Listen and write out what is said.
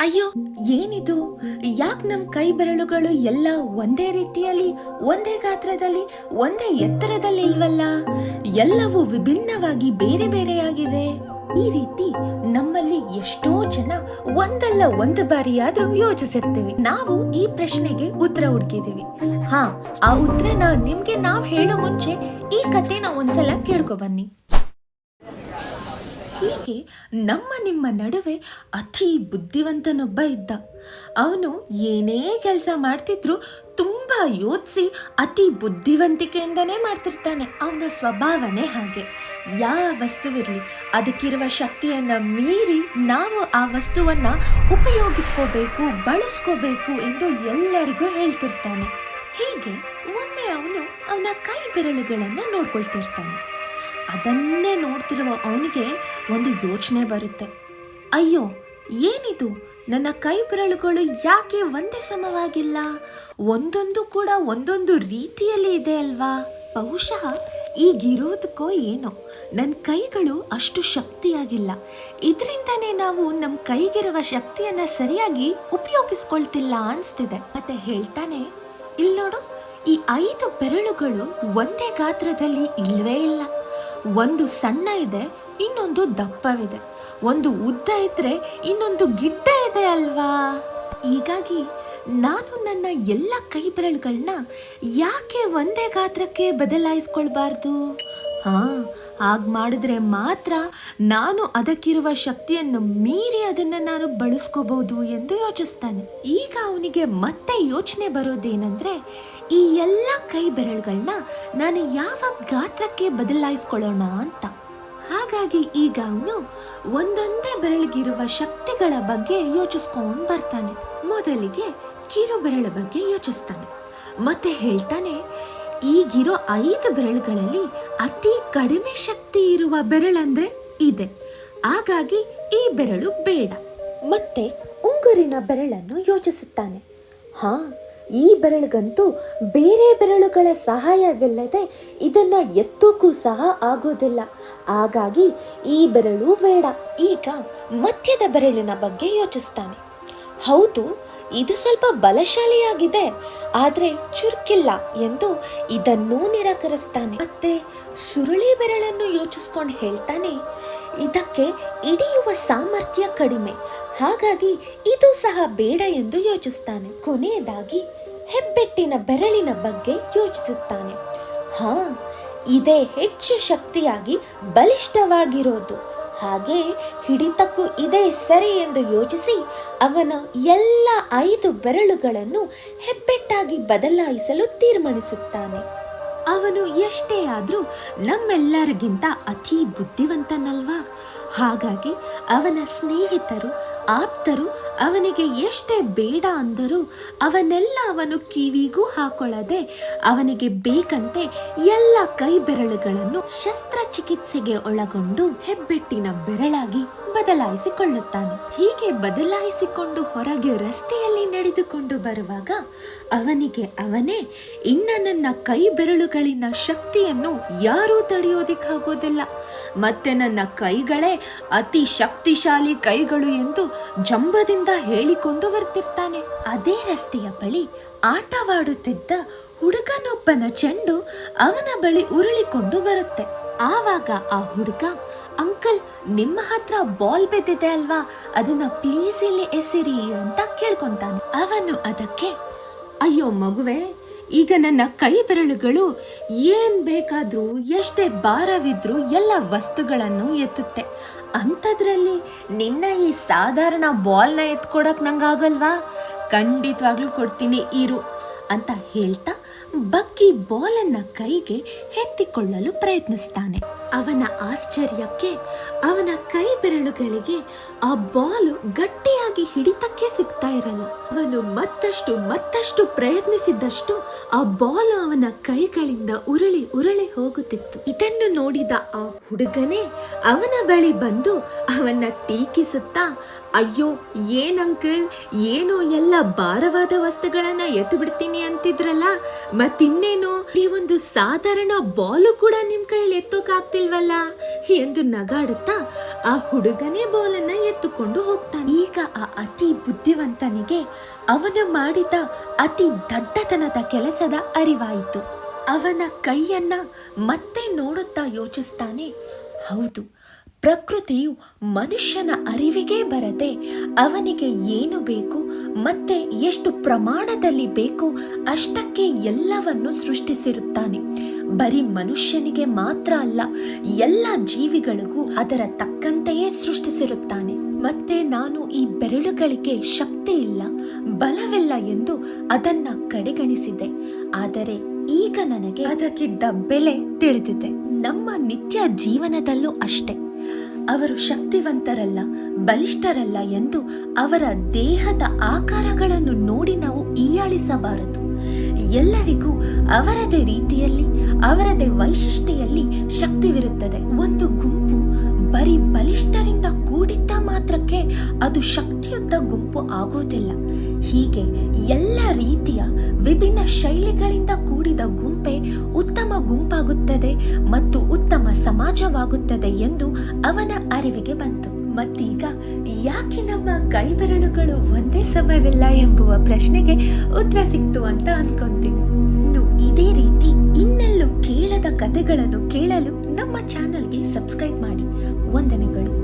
ಅಯ್ಯೋ, ಏನಿದು? ಯಾಕೆ ನಮ್ಮ ಕೈ ಬೆರಳುಗಳು ಎಲ್ಲ ಒಂದೇ ರೀತಿಯಲ್ಲಿ, ಒಂದೇ ಗಾತ್ರದಲ್ಲಿ, ಒಂದೇ ಎತ್ತರದಲ್ಲಿ ಇಲ್ವಲ್ಲ? ಎಲ್ಲವೂ ವಿಭಿನ್ನವಾಗಿ ಬೇರೆ ಬೇರೆಯಾಗಿದೆ. ಈ ರೀತಿ ನಮ್ಮಲ್ಲಿ ಎಷ್ಟೋ ಜನ ಒಂದಲ್ಲ ಒಂದು ಬಾರಿಯಾದ್ರೂ ಯೋಚಿಸಿರ್ತೀವಿ. ನಾವು ಈ ಪ್ರಶ್ನೆಗೆ ಉತ್ತರ ಹುಡುಕಿದೀವಿ. ಹಾ, ಆ ಉತ್ತರನ ನಿಮ್ಗೆ ನಾವ್ ಹೇಳೋ ಮುಂಚೆ ಈ ಕಥೆನ ಒಂದ್ಸಲ ಕೇಳ್ಕೊ ಬನ್ನಿ. ಹೀಗೆ ನಮ್ಮ ನಿಮ್ಮ ನಡುವೆ ಅತಿ ಬುದ್ಧಿವಂತನೊಬ್ಬ ಇದ್ದ. ಅವನು ಏನೇ ಕೆಲಸ ಮಾಡ್ತಿದ್ರು ತುಂಬ ಯೋಚಿಸಿ ಅತಿ ಬುದ್ಧಿವಂತಿಕೆಯಿಂದನೇ ಮಾಡ್ತಿರ್ತಾನೆ. ಅವನ ಸ್ವಭಾವನೇ ಹಾಗೆ. ಯಾವ ವಸ್ತುವಿರಲಿ, ಅದಕ್ಕಿರುವ ಶಕ್ತಿಯನ್ನು ಮೀರಿ ನಾವು ಆ ವಸ್ತುವನ್ನು ಉಪಯೋಗಿಸ್ಕೋಬೇಕು, ಬಳಸ್ಕೋಬೇಕು ಎಂದು ಎಲ್ಲರಿಗೂ ಹೇಳ್ತಿರ್ತಾನೆ. ಹೀಗೆ ಒಮ್ಮೆ ಅವನು ಅವನ ಕೈ ಬೆರಳುಗಳನ್ನು ನೋಡ್ಕೊಳ್ತಿರ್ತಾನೆ. ಅದನ್ನೇ ನೋಡ್ತಿರುವ ಅವನಿಗೆ ಒಂದು ಯೋಚನೆ ಬರುತ್ತೆ. ಅಯ್ಯೋ, ಏನಿದು? ನನ್ನ ಕೈ ಬೆರಳುಗಳು ಯಾಕೆ ಒಂದೇ ಸಮವಾಗಿಲ್ಲ? ಒಂದೊಂದು ಕೂಡ ಒಂದೊಂದು ರೀತಿಯಲ್ಲಿ ಇದೆ ಅಲ್ವಾ? ಬಹುಶಃ ಈಗಿರೋದಕ್ಕೋ ಏನೋ ನನ್ನ ಕೈಗಳು ಅಷ್ಟು ಶಕ್ತಿಯಾಗಿಲ್ಲ. ಇದರಿಂದನೇ ನಾವು ನಮ್ಮ ಕೈಗಿರುವ ಶಕ್ತಿಯನ್ನು ಸರಿಯಾಗಿ ಉಪಯೋಗಿಸ್ಕೊಳ್ತಿಲ್ಲ ಅನಿಸ್ತಿದೆ. ಮತ್ತೆ ಹೇಳ್ತಾನೆ ಇಲ್ಲಿ ನೋಡು ಈ ಐದು ಬೆರಳುಗಳು ಒಂದೇ ಗಾತ್ರದಲ್ಲಿ ಇಲ್ವೇ ಇಲ್ಲ. ಒಂದು ಸಣ್ಣ ಇದೆ, ಇನ್ನೊಂದು ದಪ್ಪವಿದೆ. ಒಂದು ಉದ್ದ ಇದ್ರೆ ಇನ್ನೊಂದು ಗಿಡ್ಡ ಇದೆ ಅಲ್ವಾ? ಹೀಗಾಗಿ ನಾನು ನನ್ನ ಎಲ್ಲ ಕೈ ಬೆರಳುಗಳನ್ನ ಯಾಕೆ ಒಂದೇ ಗಾತ್ರಕ್ಕೆ ಬದಲಾಯಿಸ್ಕೊಳ್ಬಾರ್ದು? ಹಾ, ಹಾಗೆ ಮಾಡಿದ್ರೆ ಮಾತ್ರ ನಾನು ಅದಕ್ಕಿರುವ ಶಕ್ತಿಯನ್ನು ಮೀರಿ ಅದನ್ನು ನಾನು ಬಳಸ್ಕೋಬಹುದು ಎಂದು ಯೋಚಿಸ್ತಾನೆ. ಈಗ ಅವನಿಗೆ ಮತ್ತೆ ಯೋಚನೆ ಬರೋದೇನೆಂದ್ರೆ, ಈ ಎಲ್ಲ ಕೈ ಬೆರಳುಗಳನ್ನ ನಾನು ಯಾವ ಗಾತ್ರಕ್ಕೆ ಬದಲಾಯಿಸ್ಕೊಳ್ಳೋಣ ಅಂತ. ಹಾಗಾಗಿ ಈಗ ಅವನು ಒಂದೊಂದೇ ಬೆರಳಿಗಿರುವ ಶಕ್ತಿಗಳ ಬಗ್ಗೆ ಯೋಚಿಸ್ಕೊಂಡು ಬರ್ತಾನೆ. ಮೊದಲಿಗೆ ಕಿರು ಬೆರಳ ಬಗ್ಗೆ ಯೋಚಿಸ್ತಾನೆ. ಮತ್ತೆ ಹೇಳ್ತಾನೆ ಈಗಿರೋ ಐದು ಬೆರಳುಗಳಲ್ಲಿ ಅತಿ ಕಡಿಮೆ ಶಕ್ತಿ ಇರುವ ಬೆರಳಂದ್ರೆ ಇದೆ. ಹಾಗಾಗಿ ಈ ಬೆರಳು ಬೇಡ. ಮತ್ತೆ ಉಂಗುರಿನ ಬೆರಳನ್ನು ಯೋಚಿಸುತ್ತಾನೆ. ಹಾ, ಈ ಬೆರಳಿಗಂತೂ ಬೇರೆ ಬೆರಳುಗಳ ಸಹಾಯವಿಲ್ಲದೆ ಇದನ್ನ ಎತ್ತೋಕ್ಕೂ ಸಹ ಆಗೋದಿಲ್ಲ. ಹಾಗಾಗಿ ಈ ಬೆರಳು ಬೇಡ. ಈಗ ಮಧ್ಯದ ಬೆರಳಿನ ಬಗ್ಗೆ ಯೋಚಿಸ್ತಾನೆ. ಹೌದು ಇದು ಸ್ವಲ್ಪ ಬಲಶಾಲಿಯಾಗಿದೆ. ಆದರೆ ಚುರುಕಿಲ್ಲ ಎಂದು ಇದನ್ನು ನಿರಾಕರಿಸ್ತಾನೆ. ಮತ್ತೆ ಸುರುಳಿ ಬೆರಳನ್ನು ಯೋಚಿಸ್ಕೊಂಡು ಹೇಳ್ತಾನೆ, ಇದಕ್ಕೆ ಇಡಿಯುವ ಸಾಮರ್ಥ್ಯ ಕಡಿಮೆ. ಹಾಗಾಗಿ ಇದು ಸಹ ಬೇಡ ಎಂದು ಯೋಚಿಸ್ತಾನೆ. ಕೊನೆಯದಾಗಿ ಹೆಬ್ಬೆಟ್ಟಿನ ಬೆರಳಿನ ಬಗ್ಗೆ ಯೋಚಿಸುತ್ತಾನೆ. ಹಾ, ಇದೇ ಹೆಚ್ಚು ಶಕ್ತಿಯಾಗಿ ಬಲಿಷ್ಠವಾಗಿರೋದು. ಹಾಗೆ ಹಿಡಿತಕ್ಕೂ ಇದೇ ಸರಿ ಎಂದು ಯೋಚಿಸಿ ಅವನ ಎಲ್ಲ ಐದು ಬೆರಳುಗಳನ್ನು ಹೆಬ್ಬೆಟ್ಟಾಗಿ ಬದಲಾಯಿಸಲು ತೀರ್ಮಾನಿಸುತ್ತಾನೆ. ಅವನು ಎಷ್ಟೇ ಆದರೂ ನಮ್ಮೆಲ್ಲರಿಗಿಂತ ಅತಿ ಬುದ್ಧಿವಂತನಲ್ವಾ? ಹಾಗಾಗಿ ಅವನ ಸ್ನೇಹಿತರು, ಆಪ್ತರು ಅವನಿಗೆ ಎಷ್ಟೇ ಬೇಡ ಅಂದರೂ ಅವನ್ನೆಲ್ಲ ಅವನು ಕಿವಿಗೂ ಹಾಕೊಳ್ಳದೆ ಅವನಿಗೆ ಬೇಕಂತೆ ಎಲ್ಲ ಕೈ ಬೆರಳುಗಳನ್ನು ಶಸ್ತ್ರಚಿಕಿತ್ಸೆಗೆ ಒಳಗೊಂಡು ಹೆಬ್ಬೆಟ್ಟಿನ ಬೆರಳಾಗಿ ಬದಲಾಯಿಸಿಕೊಳ್ಳುತ್ತಾನೆ. ಹೀಗೆ ಬದಲಾಯಿಸಿಕೊಂಡು ಹೊರಗೆ ರಸ್ತೆಯಲ್ಲಿ ನಡೆದುಕೊಂಡು ಬರುವಾಗ ಅವನಿಗೆ ಅವನೇ ಇನ್ನ ನನ್ನ ಕೈ ಬೆರಳುಗಳಿನ ಶಕ್ತಿಯನ್ನು ಯಾರೂ ತಡೆಯೋದಿಕ್ಕಾಗೋದಿಲ್ಲ. ಮತ್ತೆ ನನ್ನ ಕೈಗಳೇ ಅತಿ ಶಕ್ತಿಶಾಲಿ ಕೈಗಳು ಎಂದು ಜಂಬದಿಂದ ಹೇಳಿಕೊಂಡು ಬರ್ತಿರ್ತಾನೆ. ಅದೇ ರಸ್ತೆಯ ಬಳಿ ಆಟವಾಡುತ್ತಿದ್ದ ಹುಡುಗನೊಬ್ಬನ ಚೆಂಡು ಅವನ ಬಳಿ ಉರುಳಿಕೊಂಡು ಬರುತ್ತೆ. ಆವಾಗ ಆ ಹುಡುಗ, ಅಂಕಲ್, ನಿಮ್ಮ ಹತ್ರ ಬಾಲ್ ಬಿದ್ದಿದೆ ಅಲ್ವಾ? ಅದನ್ನ ಪ್ಲೀಸ್ ಇಲ್ಲಿ ಎಸಿರಿ ಅಂತ ಕೇಳ್ಕೊಂತಾನೆ. ಅವನು ಅದಕ್ಕೆ, ಅಯ್ಯೋ ಮಗುವೆ ಈಗ ನನ್ನ ಕೈ ಬೆರಳುಗಳು ಏನ್ ಬೇಕಾದ್ರೂ, ಎಷ್ಟೇ ಭಾರವಿದ್ರೂ ಎಲ್ಲ ವಸ್ತುಗಳನ್ನು ಎತ್ತುತ್ತೆ. ಅಂಥದ್ರಲ್ಲಿ ನಿನ್ನ ಈ ಸಾಧಾರಣ ಬಾಲ್ನ ಎತ್ಕೊಡಕ್ ನಂಗಾಗಲ್ವಾ? ಖಂಡಿತವಾಗ್ಲೂ ಕೊಡ್ತೀನಿ, ಇರು ಅಂತ ಹೇಳ್ತಾ ಬಕ್ಕಿ ಬಾಲನ್ನ ಕೈಗೆ ಎತ್ತಿಕೊಳ್ಳಲು ಪ್ರಯತ್ನಿಸ್ತಾನೆ. ಅವನ ಆಶ್ಚರ್ಯಕ್ಕೆ ಅವನ ಕೈ ಬೆರಳುಗಳಿಗೆ ಆ ಬಾಲು ಗಟ್ಟಿಯಾಗಿ ಹಿಡಿತಕ್ಕೆ ಸಿಗ್ತಾ ಇರಲ್ಲ. ಅವನು ಮತ್ತಷ್ಟು ಮತ್ತಷ್ಟು ಪ್ರಯತ್ನಿಸಿದ್ದಷ್ಟು ಆ ಬಾಲು ಅವನ ಕೈಗಳಿಂದ ಉರುಳಿ ಉರುಳಿ ಹೋಗುತ್ತಿತ್ತು. ಇದನ್ನು ನೋಡಿದ ಆ ಹುಡುಗನೇ ಅವನ ಬಳಿ ಬಂದು ಅವನ ಟೀಕಿಸುತ್ತಾ, ಅಯ್ಯೋ ಏನಂಕಲ್ ಏನೋ ಎಲ್ಲ ಭಾರವಾದ ವಸ್ತುಗಳನ್ನ ಎತ್ತು ಬಿಡ್ತೀನಿ ಅಂತಿದ್ರಲ್ಲ? ಮತ್ತಿನ್ನೇನು? ಈ ಒಂದು ಸಾಧಾರಣ ಬಾಲು ಕೂಡ ನಿಮ್ ಕೈಯಲ್ಲಿ ಎತ್ತೋಕಾಗ್ತಿಲ್ವಲ್ಲ? ಎಂದು ನಗಾಡುತ್ತಾ ಆ ಹುಡುಗನೇ ಬಾಲನ್ನ ಎತ್ತುಕೊಂಡು ಹೋಗ್ತಾನೆ. ಈಗ ಆ ಅತಿ ಬುದ್ಧಿವಂತನಿಗೆ ಅವನು ಮಾಡಿದ ಅತಿ ದಡ್ಡತನದ ಕೆಲಸದ ಅರಿವಾಯಿತು. ಅವನ ಕೈಯನ್ನ ಮತ್ತೆ ನೋಡುತ್ತಾ ಯೋಚಿಸ್ತಾನೆ, ಹೌದು, ಪ್ರಕೃತಿಯು ಮನುಷ್ಯನ ಅರಿವಿಗೆ ಬರದೆ ಅವನಿಗೆ ಏನು ಬೇಕು ಮತ್ತೆ ಎಷ್ಟು ಪ್ರಮಾಣದಲ್ಲಿ ಬೇಕು ಅಷ್ಟಕ್ಕೆ ಎಲ್ಲವನ್ನು ಸೃಷ್ಟಿಸಿರುತ್ತಾನೆ. ಬರೀ ಮನುಷ್ಯನಿಗೆ ಮಾತ್ರ ಅಲ್ಲ, ಎಲ್ಲ ಜೀವಿಗಳಿಗೂ ಅದರ ತಕ್ಕಂತೆಯೇ ಸೃಷ್ಟಿಸಿರುತ್ತಾನೆ. ಮತ್ತೆ ನಾನು ಈ ಬೆರಳುಗಳಿಗೆ ಶಕ್ತಿ ಇಲ್ಲ, ಬಲವಿಲ್ಲ ಎಂದು ಅದನ್ನ ಕಡೆಗಣಿಸಿದೆ. ಆದರೆ ಈಗ ನನಗೆ ಅದಕ್ಕಿದ್ದ ಬೆಲೆ ತಿಳಿದಿದೆ. ನಮ್ಮ ನಿತ್ಯ ಜೀವನದಲ್ಲೂ ಅಷ್ಟೇ. ಅವರು ಶಕ್ತಿವಂತರಲ್ಲ, ಬಲಿಷ್ಠರಲ್ಲ ಎಂದು ಅವರ ದೇಹದ ಆಕಾರಗಳನ್ನು ನೋಡಿ ನಾವು ಈಯಾಳಿಸಬಾರದು. ಎಲ್ಲರಿಗೂ ಅವರದೇ ರೀತಿಯಲ್ಲಿ, ಅವರದೇ ವೈಶಿಷ್ಟ್ಯಲ್ಲಿ ಶಕ್ತಿವಿರುತ್ತದೆ. ಒಂದು ಗುಂಪು ಬರೀ ಬಲಿಷ್ಠರಿಂದ ಕೂಡಿದ್ದ ಮಾತ್ರಕ್ಕೆ ಅದು ಶಕ್ತಿಯುತ ಗುಂಪು ಆಗೋದಿಲ್ಲ. ಹೀಗೆ ಎಲ್ಲ ರೀತಿಯ ವಿಭಿನ್ನ ಶೈಲಿಗಳಿಂದ ಕೂಡಿದ ಗುಂಪೆ ಉತ್ತಮ ಗುಂಪಾಗುತ್ತದೆ ಮತ್ತು ಉತ್ತಮ ಸಮಾಜವಾಗುತ್ತದೆ ಎಂದು ಅವನ ಅರಿವಿಗೆ ಬಂತು. ಮತ್ತೀಗ ಯಾಕೆ ನಮ್ಮ ಕೈಬೆರಳುಗಳು ಒಂದೇ ಸಮಯವಿಲ್ಲ ಎಂಬುವ ಪ್ರಶ್ನೆಗೆ ಉತ್ತರ ಸಿಕ್ತು ಅಂತ ಅನ್ಕೊಂತೀನಿ. ಇನ್ನು ಇದೇ ರೀತಿ ಇನ್ನೆಲ್ಲೂ ಕೇಳದ ಕಥೆಗಳನ್ನು ಕೇಳಲು ನಮ್ಮ ಚಾನಲ್ಗೆ ಸಬ್ಸ್ಕ್ರೈಬ್ ಮಾಡಿ. ವಂದನೆಗಳು.